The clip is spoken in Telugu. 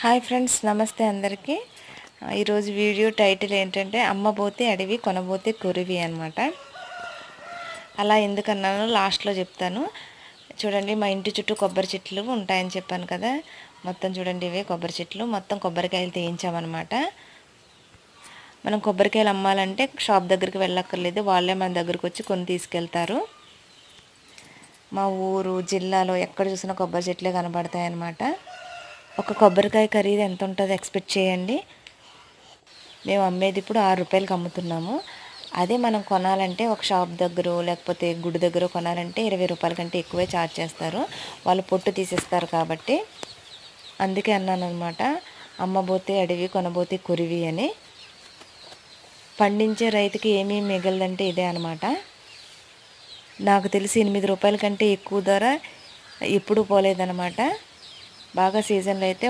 హాయ్ ఫ్రెండ్స్ నమస్తే అందరికీ. ఈరోజు వీడియో టైటిల్ ఏంటంటే అమ్మబోతే అడవి కొనబోతే కొరివి అనమాట అలా ఎందుకన్నానో లాస్ట్లో చెప్తాను. చూడండి మా ఇంటి చుట్టూ కొబ్బరి చెట్లు ఉంటాయని చెప్పాను కదా. మొత్తం చూడండి ఇవే కొబ్బరి చెట్లు. మొత్తం కొబ్బరికాయలు తీయించామన్నమాట. మనం కొబ్బరికాయలు అమ్మాలంటే షాప్ దగ్గరికి వెళ్ళక్కర్లేదు. వాళ్ళే మన దగ్గరకు వచ్చి కొన్ని తీసుకెళ్తారు. మా ఊరు జిల్లాలో ఎక్కడ చూసినా కొబ్బరి చెట్లే కనబడతాయి అన్నమాట ఒక కొబ్బరికాయ ఖరీదు ఎంత ఉంటుందో ఎక్స్పెక్ట్ చేయండి. మేము అమ్మేది ఇప్పుడు ఆరు రూపాయలకి అమ్ముతున్నాము. అదే మనం కొనాలంటే ఒక షాప్ దగ్గర లేకపోతే గుడి దగ్గర కొనాలంటే ఇరవై రూపాయల కంటే ఎక్కువే ఛార్జ్ చేస్తారు. వాళ్ళు పొట్టు తీసేస్తారు కాబట్టి. అందుకే అన్నాను అనమాట అమ్మబోతే అడవి కొనబోతే కురివి అని. పండించే రైతుకి ఏమీ మిగలదంటే ఇదే అనమాట నాకు తెలిసి ఎనిమిది రూపాయల కంటే ఎక్కువ ధర ఎప్పుడు పోలేదనమాట బాగా సీజన్లో అయితే